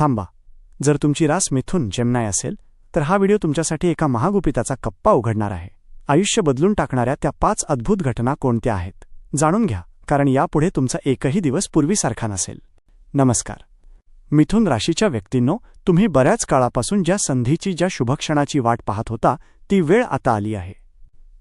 थांबा. जर तुमची रास मिथून जेमनाय असेल तर हा व्हिडिओ तुमच्यासाठी एका महागुपिताचा कप्पा उघडणार आहे. आयुष्य बदलून टाकणाऱ्या त्या पाच अद्भुत घटना कोणत्या आहेत? जाणून घ्या कारण यापुढे तुमचा एकही दिवस पूर्वीसारखा नसेल. नमस्कार. मिथुन राशीच्या व्यक्तींनो तुम्ही बऱ्याच काळापासून ज्या संधीची ज्या शुभक्षणाची वाट पाहत होता ती वेळ आता आली आहे.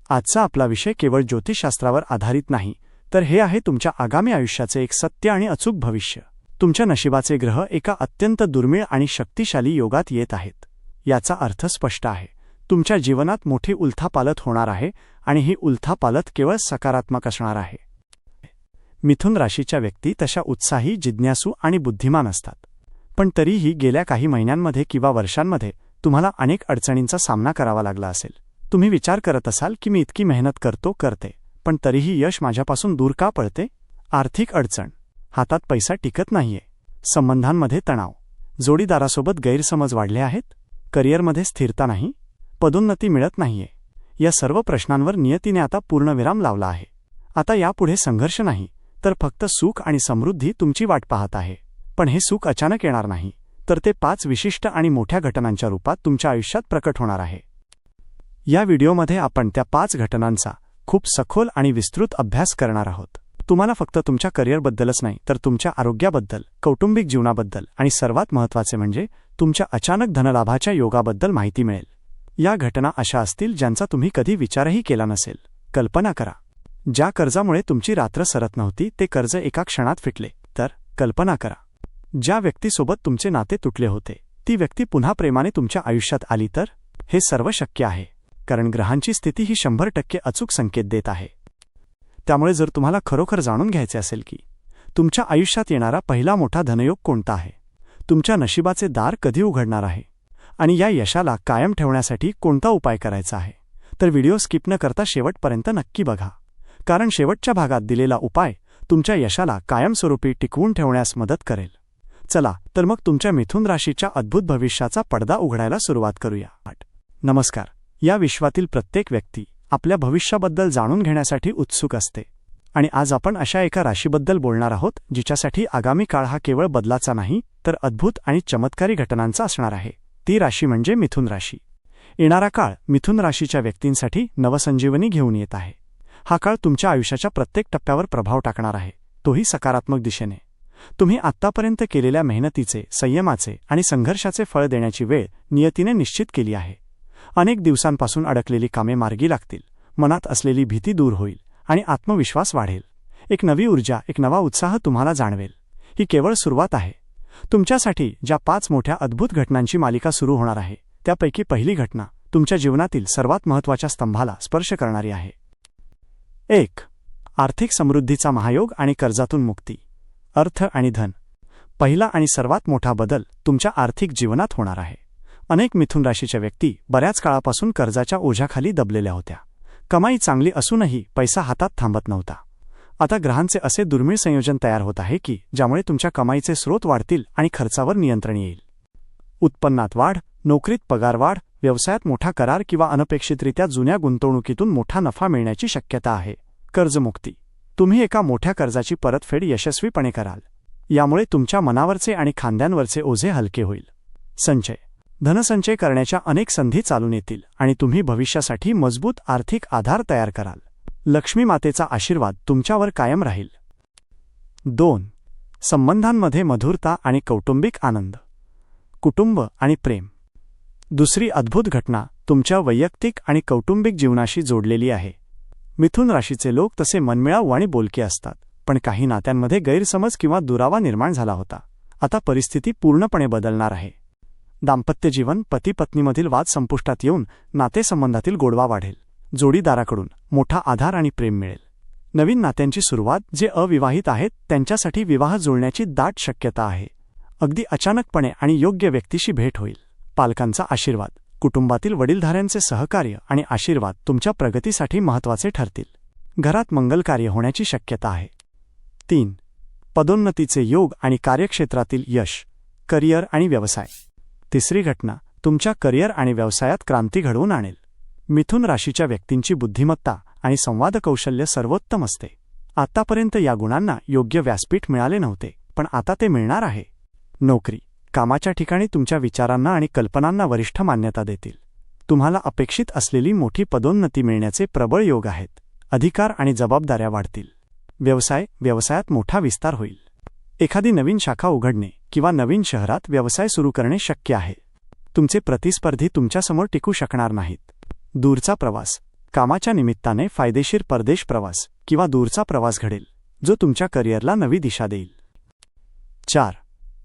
आजचा आपला विषय केवळ ज्योतिषशास्त्रावर आधारित नाही तर हे आहे तुमच्या आगामी आयुष्याचे एक सत्य आणि अचूक भविष्य. तुमच्या नशिबाचे ग्रह एका अत्यंत दुर्मिळ आणि शक्तिशाली योगात येत आहेत. याचा अर्थ स्पष्ट आहे. तुमच्या जीवनात मोठी उलथापालत होणार आहे आणि ही उलथापालत केवळ सकारात्मक असणार आहे. मिथुन राशीच्या व्यक्ती तशा उत्साही जिज्ञासू आणि बुद्धिमान असतात. पण तरीही गेल्या काही महिन्यांमध्ये किंवा वर्षांमध्ये तुम्हाला अनेक अडचणींचा सामना करावा लागला असेल. तुम्ही विचार करत असाल की मी इतकी मेहनत करतो करते. पण तरीही यश माझ्यापासून दूर का पळते? आर्थिक अडचण. हातात पैसा टिकत नाहीये. संबंधांमध्ये तणाव. जोडीदारासोबत गैरसमज वाढले आहेत. करिअरमध्ये स्थिरता नाही. पदोन्नती मिळत नाहीये. या सर्व प्रश्नांवर नियतीने आता पूर्णविराम लावला आहे. आता यापुढे संघर्ष नाही तर फक्त सुख आणि समृद्धी तुमची वाट पाहत आहे. पण हे सुख अचानक येणार नाही तर ते पाच विशिष्ट आणि मोठ्या घटनांच्या रूपात तुमच्या आयुष्यात प्रकट होणार आहे. या व्हिडिओमध्ये आपण त्या पाच घटनांचा खूप सखोल आणि विस्तृत अभ्यास करणार आहोत. तुम्हाला फक्त तुमच्या करिअरबद्दलच नाही तर तुमच्या आरोग्याबद्दल कौटुंबिक जीवनाबद्दल आणि सर्वात महत्त्वाचे म्हणजे तुमच्या अचानक धनलाभाच्या योगाबद्दल माहिती मिळेल. या घटना अशा असतील ज्यांचा तुम्ही कधी विचारही केला नसेल. कल्पना करा. ज्या कर्जामुळे तुमची रात्र सरत नव्हती ते कर्ज एका क्षणात फिटले तर कल्पना करा. ज्या व्यक्तीसोबत तुमचे नाते तुटले होते ती व्यक्ती पुन्हा प्रेमाने तुमच्या आयुष्यात आली तर? हे सर्व शक्य आहे कारण ग्रहांची स्थिती ही शंभर टक्के अचूक संकेत देत आहे. त्यामुळे जर तुम्हाला खरोखर जाणून घ्यायचे असेल की तुमच्या आयुष्यात येणारा पहिला मोठा धनयोग कोणता आहे? तुमच्या नशिबाचे दार कधी उघडणार आहे? आणि या यशाला कायम ठेवण्यासाठी कोणता उपाय करायचा आहे? तर व्हिडिओ स्किप न करता शेवटपर्यंत नक्की बघा. कारण शेवटच्या भागात दिलेला उपाय तुमच्या यशाला कायमस्वरूपी टिकवून ठेवण्यास मदत करेल. चला तर मग तुमच्या मिथुन राशीच्या अद्भुत भविष्याचा पडदा उघडायला सुरुवात करूया. आठ नमस्कार. या विश्वातील प्रत्येक व्यक्ती आपल्या भविष्याबद्दल जाणून घेण्यासाठी उत्सुक असते. आणि आज आपण अशा एका राशीबद्दल बोलणार आहोत जिच्यासाठी आगामी काळ हा केवळ बदलाचा नाही तर अद्भुत आणि चमत्कारी घटनांचा असणार आहे. ती राशी म्हणजे मिथुन राशी. येणारा काळ मिथुन राशीच्या व्यक्तींसाठी नवसंजीवनी घेऊन येत आहे. हा काळ तुमच्या आयुष्याच्या प्रत्येक टप्प्यावर प्रभाव टाकणार आहे. तोही सकारात्मक दिशेने. तुम्ही आत्तापर्यंत केलेल्या मेहनतीचे संयमाचे आणि संघर्षाचे फळ देण्याची वेळ नियतीने निश्चित केली आहे. अनेक दिवसांपासून अडकलेली कामे मार्गी लागतील. मनात असलेली भीती दूर होईल आणि आत्मविश्वास वाढेल. एक नवी ऊर्जा एक नवा उत्साह तुम्हाला जाणवेल. ही केवळ सुरुवात आहे. तुमच्यासाठी ज्या पाच मोठ्या अद्भुत घटनांची मालिका सुरू होणार आहे त्यापैकी पहिली घटना तुमच्या जीवनातील सर्वात महत्त्वाच्या स्तंभाला स्पर्श करणारी आहे. एक आर्थिक समृद्धीचा महायोग आणि कर्जातून मुक्ती. अर्थ आणि धन. पहिला आणि सर्वात मोठा बदल तुमच्या आर्थिक जीवनात होणार आहे. अनेक मिथुन राशीच्या व्यक्ती बऱ्याच काळापासून कर्जाच्या ओझ्याखाली दबलेल्या होत्या. कमाई चांगली असूनही पैसा हातात थांबत नव्हता. आता ग्रहांचे असे दुर्मिळ संयोजन तयार होत आहे की ज्यामुळे तुमच्या कमाईचे स्रोत वाढतील आणि खर्चावर नियंत्रण येईल. उत्पन्नात वाढ नोकरीत पगार वाढ व्यवसायात मोठा करार किंवा अनपेक्षितरित्या जुन्या गुंतवणुकीतून मोठा नफा मिळण्याची शक्यता आहे. कर्जमुक्ती. तुम्ही एका मोठ्या कर्जाची परतफेड यशस्वीपणे कराल. यामुळे तुमच्या मनावरचे आणि खांद्यांवरचे ओझे हलके होईल. संचय. धनसंचय करण्याच्या अनेक संधी चालून येतील आणि तुम्ही भविष्यासाठी मजबूत आर्थिक आधार तयार कराल. लक्ष्मी मातेचा आशीर्वाद तुमच्यावर कायम राहील. दोन. संबंधांमध्ये मधुरता आणि कौटुंबिक आनंद. कुटुंब आणि प्रेम. दुसरी अद्भुत घटना तुमच्या वैयक्तिक आणि कौटुंबिक जीवनाशी जोडलेली आहे. मिथुन राशीचे लोक तसे मनमिळाऊ आणि बोलके असतात पण काही नात्यांमध्ये गैरसमज किंवा दुरावा निर्माण झाला होता. आता परिस्थिती पूर्णपणे बदलणार आहे. दाम्पत्य जीवन पती पत्नीमधील वाद संपुष्टात येऊन नातेसंबंधातील गोडवा वाढेल. जोडीदाराकडून मोठा आधार आणि प्रेम मिळेल. नवीन नात्यांची सुरुवात जे अविवाहित आहेत त्यांच्यासाठी विवाह जुळण्याची दाट शक्यता आहे. अगदी अचानकपणे आणि योग्य व्यक्तीशी भेट होईल. पालकांचा आशीर्वाद कुटुंबातील वडीलधाऱ्यांचे सहकार्य आणि आशीर्वाद तुमच्या प्रगतीसाठी महत्त्वाचे ठरतील. घरात मंगलकार्य होण्याची शक्यता आहे. तीन पदोन्नतीचे योग आणि कार्यक्षेत्रातील यश करिअर आणि व्यवसाय. तिसरी घटना तुमच्या करिअर आणि व्यवसायात क्रांती घडवून आणेल. मिथुन राशीच्या व्यक्तींची बुद्धिमत्ता आणि संवाद कौशल्य सर्वोत्तम असते. आतापर्यंत या गुणांना योग्य व्यासपीठ मिळाले नव्हते पण आता ते मिळणार आहे. नोकरी कामाच्या ठिकाणी तुमच्या विचारांना आणि कल्पनांना वरिष्ठ मान्यता देतील. तुम्हाला अपेक्षित असलेली मोठी पदोन्नती मिळण्याचे प्रबळ योग आहेत. अधिकार आणि जबाबदाऱ्या वाढतील. व्यवसाय व्यवसायात मोठा विस्तार होईल. एखादी नवीन शाखा उघडणे किंवा नवीन शहरात व्यवसाय सुरू करणे शक्य आहे. तुमचे प्रतिस्पर्धी तुमच्यासमोर टिकू शकणार नाहीत. दूरचा प्रवास कामाच्या निमित्ताने फायदेशीर परदेश प्रवास किंवा दूरचा प्रवास घडेल जो तुमच्या करिअरला नवी दिशा देईल. चार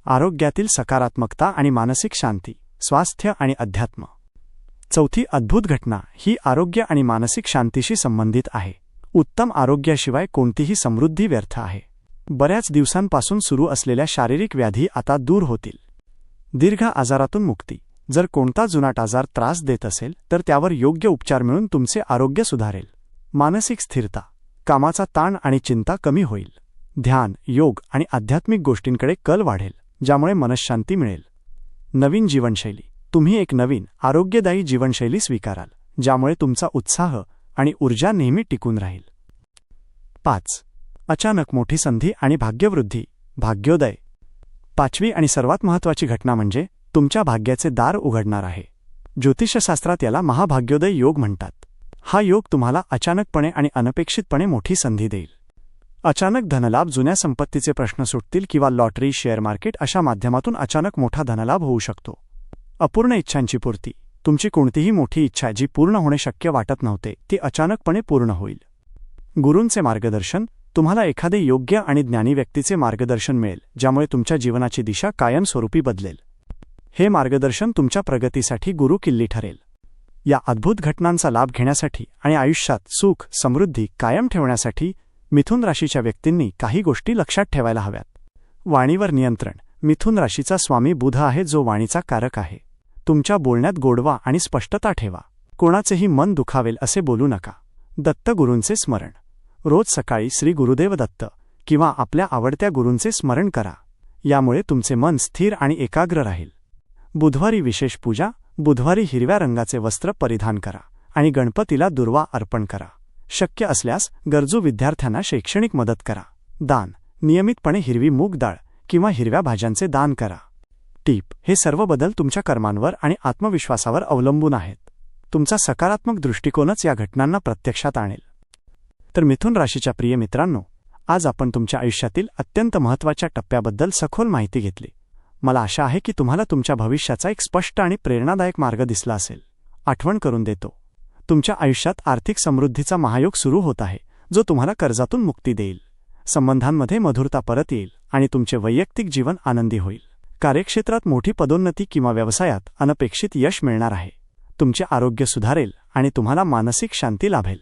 आरोग्यातील सकारात्मकता आणि मानसिक शांती स्वास्थ्य आणि अध्यात्म. चौथी अद्भुत घटना ही आरोग्य आणि मानसिक शांतीशी संबंधित आहे. उत्तम आरोग्याशिवाय कोणतीही समृद्धी व्यर्थ आहे. बऱ्याच दिवसांपासून सुरू असलेल्या शारीरिक व्याधी आता दूर होतील. दीर्घ आजारातून मुक्ती. जर कोणता जुनाट आजार त्रास देत असेल तर त्यावर योग्य उपचार मिळून तुमचे आरोग्य सुधारेल. मानसिक स्थिरता. कामाचा ताण आणि चिंता कमी होईल. ध्यान योग आणि आध्यात्मिक गोष्टींकडे कल वाढेल ज्यामुळे मनशांती मिळेल. नवीन जीवनशैली. तुम्ही एक नवीन आरोग्यदायी जीवनशैली स्वीकाराल ज्यामुळे तुमचा उत्साह आणि ऊर्जा नेहमी टिकून राहील. पाच. अचानक मोठी संधी आणि भाग्यवृद्धी भाग्योदय. पाचवी आणि सर्वात महत्त्वाची घटना म्हणजे तुमच्या भाग्याचे दार उघडणार आहे. ज्योतिषशास्त्रात याला महाभाग्योदय योग म्हणतात. हा योग तुम्हाला अचानकपणे आणि अनपेक्षितपणे मोठी संधी देईल. अचानक धनलाभ जुन्या संपत्तीचे प्रश्न सुटतील किंवा लॉटरी शेअर मार्केट अशा माध्यमातून अचानक मोठा धनलाभ होऊ शकतो. अपूर्ण इच्छांची पूर्ती. तुमची कोणतीही मोठी इच्छा जी पूर्ण होणे शक्य वाटत नव्हते ती अचानकपणे पूर्ण होईल. गुरूंचे मार्गदर्शन तुम्हाला एखादे योग्य आणि ज्ञानी व्यक्तीचे मार्गदर्शन मिळेल ज्यामुळे तुमच्या जीवनाची दिशा कायमस्वरूपी बदलेल. हे मार्गदर्शन तुमच्या प्रगतीसाठी गुरु किल्ली ठरेल. या अद्भुत घटनांचा लाभ घेण्यासाठी आणि आयुष्यात सुख समृद्धी कायम ठेवण्यासाठी मिथुन राशीच्या व्यक्तींनी काही गोष्टी लक्षात ठेवायला हव्यात. वाणीवर नियंत्रण. मिथुन राशीचा स्वामी बुध आहे जो वाणीचा कारक आहे. तुमच्या बोलण्यात गोडवा आणि स्पष्टता ठेवा. कोणाचेही मन दुखावेल असे बोलू नका. दत्तगुरूंचे स्मरण. रोज सकाळी श्री गुरुदेव दत्त किंवा आपल्या आवडत्या गुरूंचे स्मरण करा. यामुळे तुमचे मन स्थिर आणि एकाग्र राहील. बुधवारी विशेष पूजा बुधवारी हिरव्या रंगाचे वस्त्र परिधान करा आणि गणपतीला दुर्वा अर्पण करा. शक्य असल्यास गरजू विद्यार्थ्यांना शैक्षणिक मदत करा. दान नियमितपणे हिरवी मूग डाळ किंवा हिरव्या भाज्यांचे दान करा. टीप हे सर्व बदल तुमच्या कर्मांवर आणि आत्मविश्वासावर अवलंबून आहेत. तुमचा सकारात्मक दृष्टिकोनच या घटनांना प्रत्यक्षात आणेल. तर मिथुन राशीच्या प्रिय मित्रांनो आज आपण तुमच्या आयुष्यातील अत्यंत महत्त्वाच्या टप्प्याबद्दल सखोल माहिती घेतली. मला आशा आहे की तुम्हाला तुमच्या भविष्याचा एक स्पष्ट आणि प्रेरणादायक मार्ग दिसला असेल. आठवण करून देतो. तुमच्या आयुष्यात आर्थिक समृद्धीचा महायोग सुरू होत आहे जो तुम्हाला कर्जातून मुक्ती देईल. संबंधांमध्ये मधुरता परत येईल आणि तुमचे वैयक्तिक जीवन आनंदी होईल. कार्यक्षेत्रात मोठी पदोन्नती किंवा व्यवसायात अनपेक्षित यश मिळणार आहे. तुमचे आरोग्य सुधारेल आणि तुम्हाला मानसिक शांती लाभेल.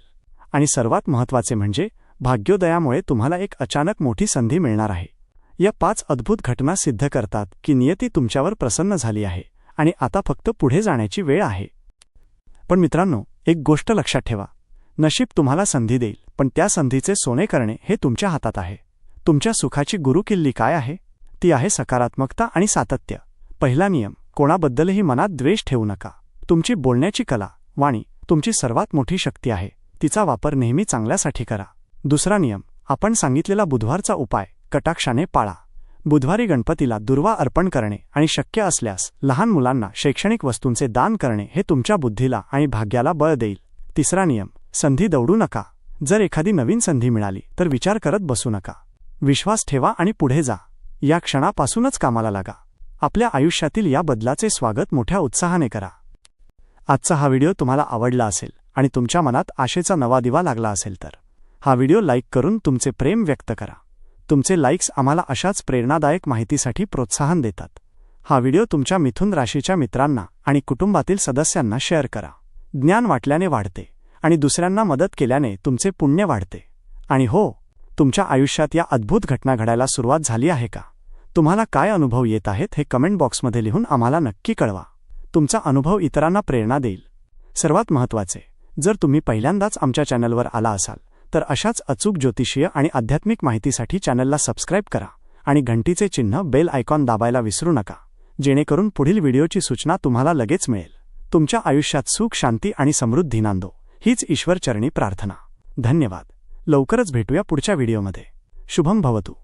आणि सर्वात महत्त्वाचे म्हणजे भाग्योदयामुळे तुम्हाला एक अचानक मोठी संधी मिळणार आहे. या पाच अद्भुत घटना सिद्ध करतात की नियती तुमच्यावर प्रसन्न झाली आहे आणि आता फक्त पुढे जाण्याची वेळ आहे. पण मित्रांनो एक गोष्ट लक्षात ठेवा. नशीब तुम्हाला संधी देईल पण त्या संधीचे सोने करणे हे तुमच्या हातात आहे. तुमच्या सुखाची गुरुकिल्ली काय आहे? ती आहे सकारात्मकता आणि सातत्य. पहिला नियम कोणाबद्दलही मनात द्वेष ठेवू नका. तुमची बोलण्याची कला वाणी तुमची सर्वात मोठी शक्ती आहे. तिचा वापर नेहमी चांगल्यासाठी करा. दुसरा नियम आपण सांगितलेला बुधवारचा उपाय कटाक्षाने पाळा. बुधवारी गणपतीला दुर्वा अर्पण करणे आणि शक्य असल्यास लहान मुलांना शैक्षणिक वस्तूंचे दान करणे हे तुमच्या बुद्धीला आणि भाग्याला बळ देईल. तिसरा नियम संधी दौडू नका. जर एखादी नवीन संधी मिळाली तर विचार करत बसू नका. विश्वास ठेवा आणि पुढे जा. या क्षणापासूनच कामाला लागा. आपल्या आयुष्यातील या बदलाचे स्वागत मोठ्या उत्साहाने करा. आजचा हा व्हिडिओ तुम्हाला आवडला असेल आणि तुमच्या मनात आशेचा नवा दिवा लागला असेल तर. हा व्हिडिओ लाईक करून तुमचे प्रेम व्यक्त करा. तुमचे लाईक्स आम्हाला अशाच प्रेरणादायक माहितीसाठी प्रोत्साहन देतात. हा व्हिडिओ तुमच्या मिथुन राशीच्या मित्रांना आणि कुटुंबातील सदस्यांना शेअर करा. ज्ञान वाटल्याने वाढते आणि दुसऱ्यांना मदत केल्याने तुमचे पुण्य वाढते. आणि हो तुमच्या आयुष्यात या अद्भुत घटना घडायला सुरुवात झाली आहे का? तुम्हाला काय अनुभव येत आहेत हे कमेंट बॉक्समध्ये लिहून आम्हाला नक्की कळवा. तुमचा अनुभव इतरांना प्रेरणा देईल. सर्वात महत्त्वाचे जर तुम्ही पहिल्यांदाच आमच्या चॅनलवर आला असाल तर अशाच अचूक ज्योतिषीय आणि आध्यात्मिक माहितीसाठी चॅनलला सबस्क्राईब करा आणि घंटीचे चिन्ह बेल आयकॉन दाबायला विसरू नका जेणेकरून पुढील व्हिडिओची सूचना तुम्हाला लगेच मिळेल. तुमच्या आयुष्यात सुख शांती आणि समृद्धी नांदो. हीच ईश्वरचरणी प्रार्थना. धन्यवाद. लवकरच भेटूया पुढच्या व्हिडिओमध्ये. शुभम भवतू.